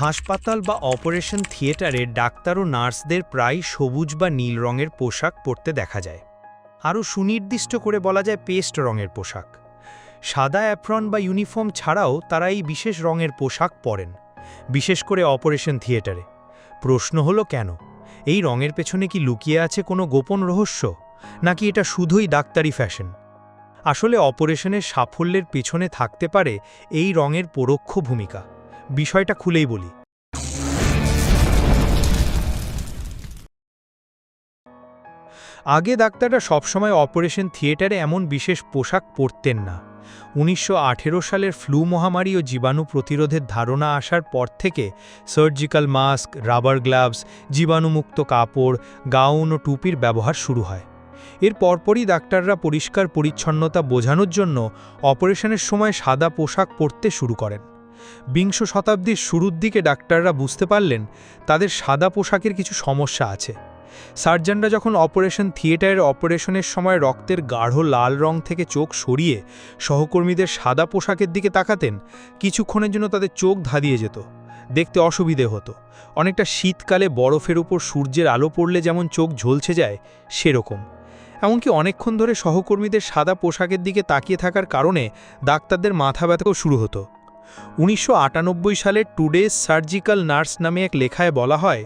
হাসপাতাল বা অপারেশন থিয়েটারে ডাক্তার ও নার্সদের প্রায় সবুজ বা নীল রঙের পোশাক পরতে দেখা যায়। আরও সুনির্দিষ্ট করে বলা যায় পেস্ট রঙের পোশাক। সাদা অ্যাপ্রন বা ইউনিফর্ম ছাড়াও তারা এই বিশেষ রঙের পোশাক পরেন, বিশেষ করে অপারেশন থিয়েটারে। প্রশ্ন হলো কেন? এই রঙের পেছনে কি লুকিয়ে আছে কোনো গোপন রহস্য? নাকি এটা শুধুই ডাক্তারি ফ্যাশন? আসলে অপারেশনের সাফল্যের পেছনে থাকতে পারে এই রঙের পরোক্ষ ভূমিকা। বিষয়টা খুলেই বলি। আগে ডাক্তাররা সবসময় অপারেশন থিয়েটারে এমন বিশেষ পোশাক পরতেন না। উনিশশো আঠেরো সালের ফ্লু মহামারী ও জীবাণু প্রতিরোধের ধারণা আসার পর থেকে সার্জিক্যাল মাস্ক, রাবার গ্লাভস, জীবাণুমুক্ত কাপড়, গাউন ও টুপির ব্যবহার শুরু হয়। এর পরপরই ডাক্তাররা পরিষ্কার পরিচ্ছন্নতা বোঝানোর জন্য অপারেশনের সময় সাদা পোশাক পরতে শুরু করেন। বিংশ শতাব্দীর শুরুর দিকে ডাক্তাররা বুঝতে পারলেন তাদের সাদা পোশাকের কিছু সমস্যা আছে। সার্জনরা যখন অপারেশন থিয়েটারের অপারেশনের সময় রক্তের গাঢ় লাল রং থেকে চোখ সরিয়ে সহকর্মীদের সাদা পোশাকের দিকে তাকাতেন, কিছুক্ষণের জন্য তাদের চোখ ধাঁধিয়ে যেত, দেখতে অসুবিধে হতো। অনেকটা শীতকালে বরফের উপর সূর্যের আলো পড়লে যেমন চোখ ঝলছে যায়, সেরকম। এমনকি অনেকক্ষণ ধরে সহকর্মীদের সাদা পোশাকের দিকে তাকিয়ে থাকার কারণে ডাক্তারদের মাথা ব্যথাও শুরু হতো। উনিশশো আটানব্বই সালে টুডেজ সার্জিক্যাল নার্স নামে এক লেখায় বলা হয়,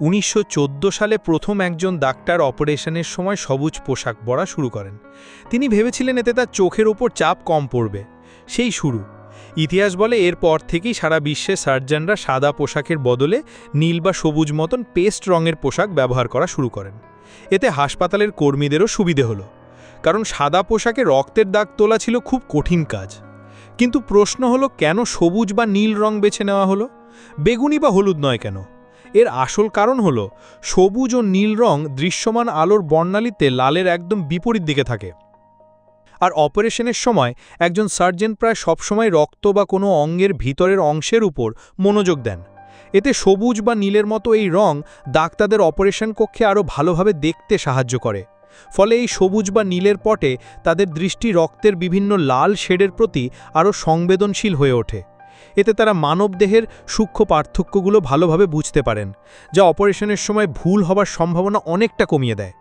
উনিশশো চোদ্দ সালে প্রথম একজন ডাক্তার অপারেশনের সময় সবুজ পোশাক পরা শুরু করেন। তিনি ভেবেছিলেন এতে তার চোখের ওপর চাপ কম পড়বে। সেই শুরু। ইতিহাস বলে এরপর থেকেই সারা বিশ্বে সার্জনরা সাদা পোশাকের বদলে নীল বা সবুজ মতন পেস্ট রঙের পোশাক ব্যবহার করা শুরু করেন। এতে হাসপাতালের কর্মীদেরও সুবিধে হলো। কারণ সাদা পোশাকে রক্তের দাগ তোলা ছিল খুব কঠিন কাজ। কিন্তু প্রশ্ন হলো, কেন সবুজ বা নীল রং বেছে নেওয়া হলো? বেগুনি বা হলুদ নয় কেন? এর আসল কারণ হলো, সবুজ ও নীল রং দৃশ্যমান আলোর বর্ণালীতে লালের একদম বিপরীত দিকে থাকে। আর অপারেশনের সময় একজন সার্জন প্রায় সবসময় রক্ত বা কোনো অঙ্গের ভিতরের অংশের উপর মনোযোগ দেন। এতে সবুজ বা নীলের মতো এই রং ডাক্তারদের অপারেশন কক্ষে আরও ভালোভাবে দেখতে সাহায্য করে। ফলে এই সবুজ বা নীলের পটে তাদের দৃষ্টি রক্তের বিভিন্ন লাল শেডের প্রতি আরও সংবেদনশীল হয়ে ওঠে। এতে তারা মানবদেহের সূক্ষ্ম পার্থক্যগুলো ভালোভাবে বুঝতে পারেন, যা অপারেশনের সময় ভুল হবার সম্ভাবনা অনেকটা কমিয়ে দেয়।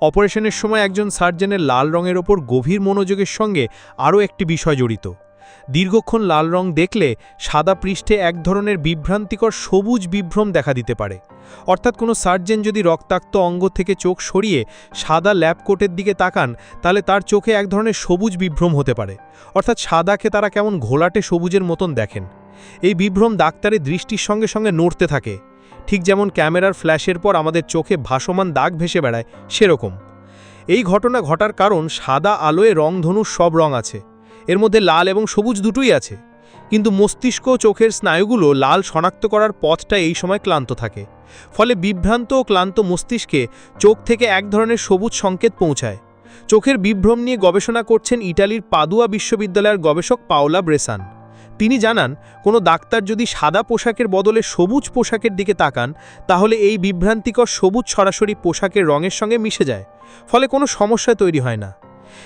অপারেশনের সময় একজন সার্জেনের লাল রঙের ওপর গভীর মনোযোগের সঙ্গে আরও একটি বিষয় জড়িত। দীর্ঘক্ষণ লাল রং দেখলে সাদা পৃষ্ঠে এক ধরনের বিভ্রান্তিকর সবুজ বিভ্রম দেখা দিতে পারে। অর্থাৎ কোনো সার্জেন যদি রক্তাক্ত অঙ্গ থেকে চোখ সরিয়ে সাদা ল্যাব কোটের দিকে তাকান, তাহলে তার চোখে এক ধরনের সবুজ বিভ্রম হতে পারে। অর্থাৎ সাদাকে তারা কেমন ঘোলাটে সবুজের মতন দেখেন। এই বিভ্রম ডাক্তারের দৃষ্টির সঙ্গে সঙ্গে নড়তে থাকে। ঠিক যেমন ক্যামেরার ফ্ল্যাশের পর আমাদের চোখে ভাসমান দাগ ভেসে বেড়ায়, সেরকম। এই ঘটনা ঘটার কারণ সাদা আলোয় রংধনুর সব রং আছে। এর মধ্যে লাল এবং সবুজ দুটোই আছে। কিন্তু মস্তিষ্ক চোখের স্নায়ুগুলো লাল শনাক্ত করার পথটা এই সময় ক্লান্ত থাকে। ফলে বিভ্রান্ত ও ক্লান্ত মস্তিষ্কে চোখ থেকে এক ধরনের সবুজ সংকেত পৌঁছায়। চোখের বিভ্রম নিয়ে গবেষণা করছেন ইটালির পাদুয়া বিশ্ববিদ্যালয়ের গবেষক পাওলা ব্রেসান। তিনি জানান, কোনো ডাক্তার যদি সাদা পোশাকের বদলে সবুজ পোশাকের দিকে তাকান, তাহলে এই বিভ্রান্তিকর সবুজ সরাসরি পোশাকের রঙের সঙ্গে মিশে যায়। ফলে কোনো সমস্যা তৈরি হয় না।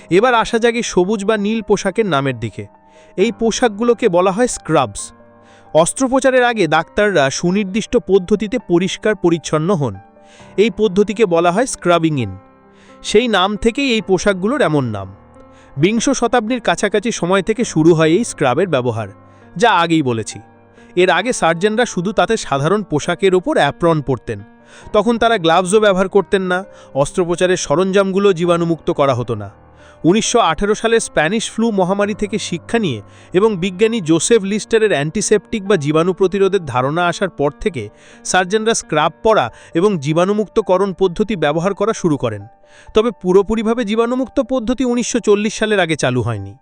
এবার আসা যাগে সবুজ বা নীল পোশাকের নামের দিকে। এই পোশাকগুলোকে বলা হয় স্ক্রাবস। অস্ত্রোপচারের আগে ডাক্তাররা সুনির্দিষ্ট পদ্ধতিতে পরিষ্কার পরিচ্ছন্ন হন। এই পদ্ধতিকে বলা হয় স্ক্রাবিং ইন। সেই নাম থেকেই এই পোশাকগুলোর এমন নাম। বিংশ শতাব্দীর কাছাকাছি সময় থেকে শুরু হয় এই স্ক্রাবের ব্যবহার, যা আগেই বলেছি। এর আগে সার্জেনরা শুধু তাতে সাধারণ পোশাকের ওপর অ্যাপ্রন পরতেন। তখন তারা গ্লাভসও ব্যবহার করতেন না, অস্ত্রোপচারের সরঞ্জামগুলো জীবাণুমুক্ত করা হতো না। উনিশশো সালে স্প্যানিশ ফ্লু মহামারী থেকে শিক্ষা নিয়ে এবং বিজ্ঞানী জোসেফ লিস্টারের অ্যান্টিসেপটিক বা জীবাণু প্রতিরোধের ধারণা আসার পর থেকে সার্জেনরা স্ক্রাব পরা এবং জীবাণুমুক্তকরণ পদ্ধতি ব্যবহার করা শুরু করেন। তবে পুরোপুরিভাবে জীবাণুমুক্ত পদ্ধতি উনিশশো চল্লিশ সালের আগে চালু হয়নি।